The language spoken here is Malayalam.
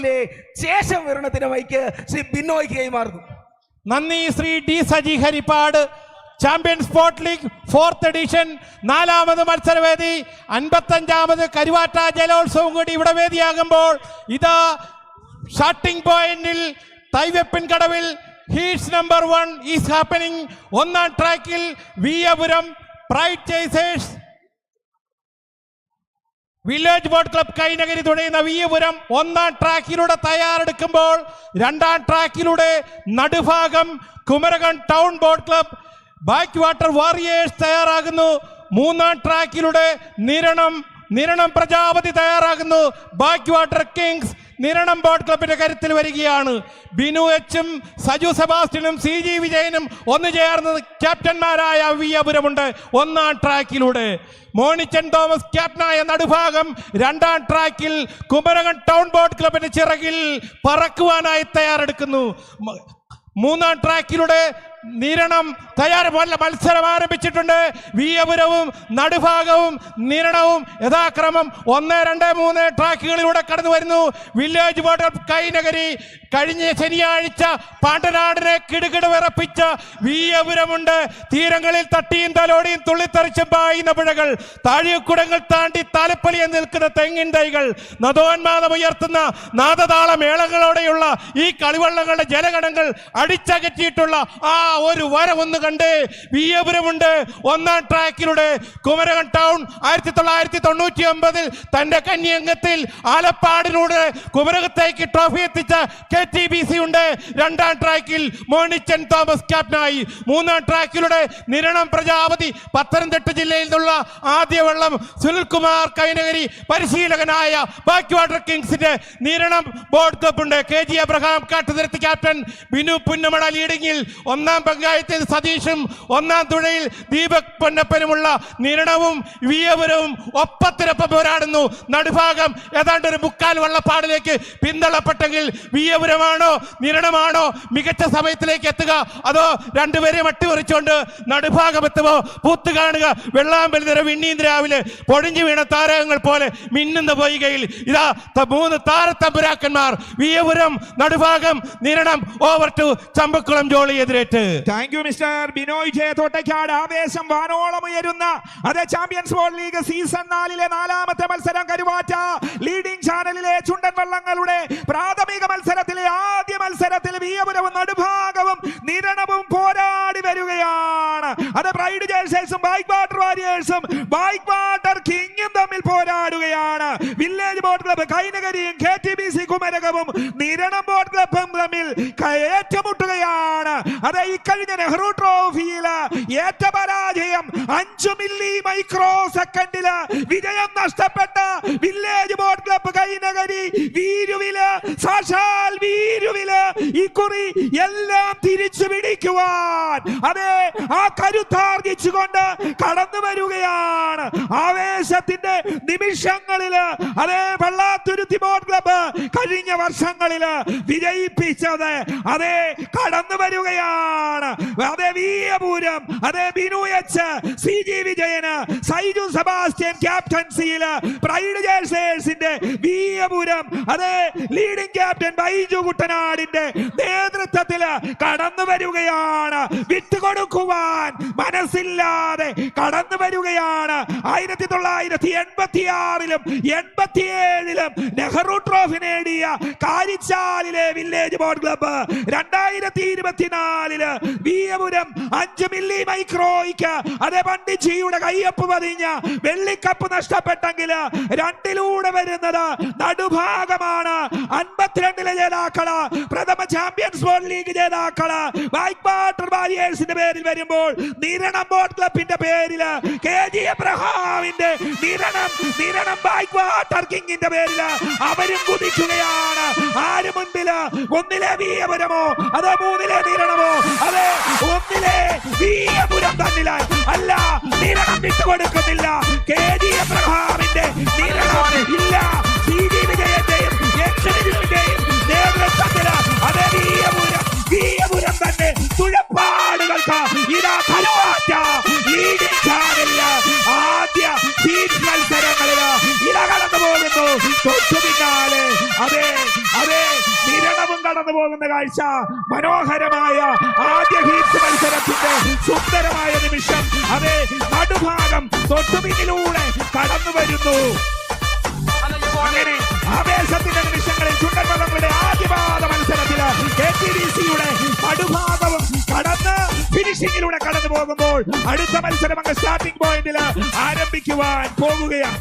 കൊടുത്തില്ലേ ശേഷം വിവരണത്തിന് മൈക്ക് ശ്രീ ബിനോയ്ക്ക് കൈമാറുന്നു. നന്ദി Shri D Saji Haripad. Champion sports league fourth edition നാലാമത് മത്സരവേദി അൻപത്തഞ്ചാമത് കരുവാറ്റ ജലോത്സവം കൂടി ഇവിടെ വേദിയാകുമ്പോൾ ഇതാ ഷാട്ടിംഗ് പോയിന്റിൽ തൈവെപ്പിൻ കടവിൽ heats number one is happening ഒന്നാം ട്രാക്കിൽ Viyapuram pride chasers village boat club Kainakary തുടങ്ങിയ വിയപുരം ഒന്നാം ട്രാക്കിലൂടെ തയ്യാറെടുക്കുമ്പോൾ രണ്ടാം ട്രാക്കിലൂടെ Nadubhagam Kumarakom town boat club back water warriors തയ്യാറാകുന്നു. മൂന്നാം ട്രാക്കിലൂടെ Niranam Niranam Prajapathi തയ്യാറാകുന്നു. Back water kings Niranam boat ക്ലബിന്റെ കരുത്തിൽ വരികയാണ്. ബിനു എച്ചും സജു സെബാസ്റ്റ്യനും സി ജി വിജയനും ഒന്ന് ചേർന്ന് ക്യാപ്റ്റന്മാരായ വിയപുരമുണ്ട് ഒന്നാം ട്രാക്കിലൂടെ. മോണിച്ചൻ തോമസ് ക്യാപ്റ്റനായ നടുഭാഗം രണ്ടാം ട്രാക്കിൽ കുമരകം ടൗൺ ബോട്ട് ക്ലബിന്റെ ചിറകിൽ പറക്കുവാനായി തയ്യാറെടുക്കുന്നു. മൂന്നാം ട്രാക്കിലൂടെ നിരണം മല്ല- മത്സരം ആരംഭിച്ചിട്ടുണ്ട്. വീയപുരവും നടുഭാഗവും നിരണവും യഥാക്രമം ഒന്ന് രണ്ട് മൂന്ന് ട്രാക്കുകളിലൂടെ കടന്നു വരുന്നു. വില്ലേജ് ബോർഡർ കൈനഗരി കഴിഞ്ഞ ശനിയാഴ്ച പാണ്ടനാടിനെ കിടുകിട് വിറപ്പിച്ച വീയപുരമുണ്ട് തീരങ്ങളിൽ തട്ടിയും തലോടിയും തുള്ളിത്തെറിച്ചും പായുന്ന പുഴകൾ താഴിയക്കുടങ്ങൾ താണ്ടി തലപ്പലിയെ നിൽക്കുന്ന തെങ്ങിൻ തൈകൾ നദോന്മാദം ഉയർത്തുന്ന നാദതാള മേളങ്ങളോടെയുള്ള ഈ കളിവള്ളങ്ങളുടെ ജലഗണങ്ങൾ അടിച്ചകറ്റിയിട്ടുള്ള ആ ഒരു വരവൊന്ന് കണ്ട് വിയപുരമുണ്ട് ഒന്നാം ട്രാക്കിലൂടെ കുമരകം ടൗൺ ആയിരത്തി തൊള്ളായിരത്തി തൊണ്ണൂറ്റി ഒമ്പതിൽ തന്റെ കന്യംഗത്തിൽ ആലപ്പാടിലൂടെ കുമരകത്തേക്ക് ട്രോഫി എത്തിച്ച കെ ടി ബി സി ഉണ്ട്. രണ്ടാം ട്രാക്കിൽ മോണിച്ചൻ തോമസ് ക്യാപ്റ്റനായി. മൂന്നാം ട്രാക്കിലൂടെ നിരണം പ്രജാപതി പത്തനംതിട്ട ജില്ലയിൽ നിന്നുള്ള ആദ്യ വെള്ളം സുനിൽകുമാർ കൈനഗരി പരിശീലകനായ ബാക്ക് വാട്ടർ കിങ്സിന്റെ Niranam boat ക്ലബുണ്ട് K G Abraham Kattuthirath captain Binu Punnamada ലീഡിങ്ങിൽ ഒന്നാം പങ്കായത്തിൽ സതീഷും ഒന്നാം തുഴയിൽ ദീപക് പൊന്നപ്പനുമുള്ള നിരണവും വിയപുരവും ഒപ്പത്തിനൊപ്പം പോരാടുന്നു. നടുഭാഗം ഏതാണ്ട് ഒരു മുക്കാൽ വള്ളപ്പാടിലേക്ക് പിന്തള്ളപ്പെട്ടെങ്കിൽ വിയപുരമാണോ നിരണമാണോ മികച്ച സമയത്തിലേക്ക് എത്തുക? അതോ രണ്ടുപേരെയും അട്ടിമറിച്ചുകൊണ്ട് നടുഭാഗം എത്തുമോ? പൂത്ത് കാണുക. വെള്ളാമ്പൽ നിര വിണ്ണീൻ രാവിലെ പൊടിഞ്ഞു വീണ താരകങ്ങൾ പോലെ മിന്നുന്ന പൊയ്കയിൽ ഇതാ മൂന്ന് താരത്തമ്പുരാക്കന്മാർ Veeyapuram Nadubhagam Niranam over to Champakulam Jolly എതിരേറ്റ്. Thank you mister Binoy Jayathottakkad ആവേശം വാനോളം ഉയരുന്ന അതെ ചാമ്പ്യൻസ് ബോൾ ലീഗ് സീസൺ നാലിലെ നാലാമത്തെ മത്സരം കരുവാറ്റ. ലീഡിംഗ് ചാനലിലെ ചുണ്ടൻ വള്ളങ്ങളുടെ പ്രാഥമിക മത്സരത്തിലെ ആദ്യ മത്സരത്തിൽ വീയപുരവും നടുഭാഗവും നിരണവും പോരാടി വരികയാണ്. അത് പ്രൈഡ് ജേഴ്സേഴ്സും ബൈക്ക് വാട്ടർ വാരിയേഴ്സും ബൈക്ക് വാട്ടർ കിങ്ങും തമ്മിൽ പോരാടുകയാണ്. വില്ലേജ് ബോട്ട് ക്ലബ്ബ് കൈനകരിയും കെ ടി ബി സി കുമരകവും നിരണം ബോട്ട് തമ്മിൽ ഏറ്റുമുട്ടുകയാണ് അത് കഴിഞ്ഞ നെഹ്റു ട്രോഫിയിൽ ഏറ്റ പരാജയം അഞ്ചു മില്ലി മൈക്രോ സെക്കൻഡിൽ വിജയം നഷ്ടപ്പെട്ട വില്ലേജ് ബോട്ട് ക്ലബ് കൈനഗരി വീരുവിൽ സാക്ഷാൽ വീരുവിൽ ഇക്കുറി എല്ലാം തിരിച്ചു പിടിക്കുവാൻ. അതെ ആ കരുത്താർജിച്ചുകൊണ്ട് കടന്നു വരികയാണ്. ആവേശത്തിന്റെ നിമിഷങ്ങളിൽ അതേ വെള്ളാത്തുരുത്തി ബോട്ട് ക്ലബ് കഴിഞ്ഞ വർഷങ്ങളിൽ വിജയിപ്പിച്ചത് അതെ കടന്നു വരികയാണ്. അതെ വീയപൂരം അതെ ബിനു എച്ച് സി ജി വിജയന് സൈജു സെബാസ്റ്റ്യൻ ക്യാപ്റ്റൻസിയിൽ പ്രൈഡ് ജേഴ്സേഴ്സിന്റെ വീയപുരം അതെ ലീഡിംഗ് ക്യാപ്റ്റൻ ബൈജു കുട്ടനാടിന്റെ നേതൃത്വത്തിൽ കടന്നു വരികയാണ്. വിട്ടുകൊടുക്കുവാൻ മനസ്സില്ലാതെ കടന്നു വരികയാണ്. ആയിരത്തി തൊള്ളായിരത്തി എൺപത്തി ആറിലും എൺപത്തിയേഴിലും നെഹ്റു ട്രോഫി നേടിയ കാരിച്ചാലിലെ വില്ലേജ് ബോർഡ് ക്ലബ്ബ്. രണ്ടായിരത്തി ഇരുപത്തിനാലിൽ വീയപുരം അഞ്ച് മില്ലി മൈക്രോയ്ക്ക് അതേ പണ്ഡിജിയുടെ കയ്യൊപ്പ് പതിഞ്ഞ വെള്ളിക്കപ്പ് നഷ്ടപ്പെട്ടെങ്കിൽ രണ്ടിലൂടെ വരുന്നത് നടുഭാഗമാണ്. അൻപത്തിരണ്ടിലെ ജേതാക്കൾ പ്രഥമ ചാമ്പ്യൻസ് ബോൾ ലീഗ് ജേതാക്കൾ വാട്ടർ വാരിയേഴ്സിന്റെ പേരിൽ വരുമ്പോൾ നിരണം ബോട്ട് ക്ലബിന്റെ പേരിൽ കെ ജി എബ്രഹാമിന്റെ നിരണം നിരണം വാട്ടർ കിങ്ങിന്റെ പേരിൽ അവരും കുതിക്കുകയാണ്. ആര് മുൻപിൽ? ഒന്നിലെ വീയപുരമോ അതോ മൂന്നിലെ നിരണമോ? അതെ ഒന്നിലെ വീയപുരം തന്നില്ല അല്ല നിരണം വിട്ടുകൊടുക്കുന്നില്ല. കെ ജി ഇതാ കരുവാറ്റ ചാടില്ല ആദ്യ സീറ്റ് മത്സരങ്ങളിൽ ഇട കടന്നു പോകുന്നു. തൊട്ടു പിന്നാലെ അതെ അതെ നിരണവും കടന്നു പോകുന്ന കാഴ്ച. മനോഹരമായ ആദ്യ ഹീറ്റ് മത്സരത്തിന്റെ സുന്ദരമായ നിമിഷം. അതെ നടുഭാഗം തൊട്ടുപിന്നിലൂടെ കടന്നു വരുന്നു. അങ്ങനെ ആവേശത്തിന്റെ നിമിഷങ്ങളിൽ ചുണ്ടൻവള്ളങ്ങളുടെ ആദ്യപാദ മത്സരത്തിൽ കെ ടി ഡി സിയുടെ നടുഭാഗവും കടന്ന് ഫിനിഷിങ്ങിലൂടെ കടന്നു പോകുമ്പോൾ അടുത്ത മത്സരം അങ്ങ് സ്റ്റാർട്ടിംഗ് പോയിന്റിൽ ആരംഭിക്കുവാൻ പോകുകയാണ്.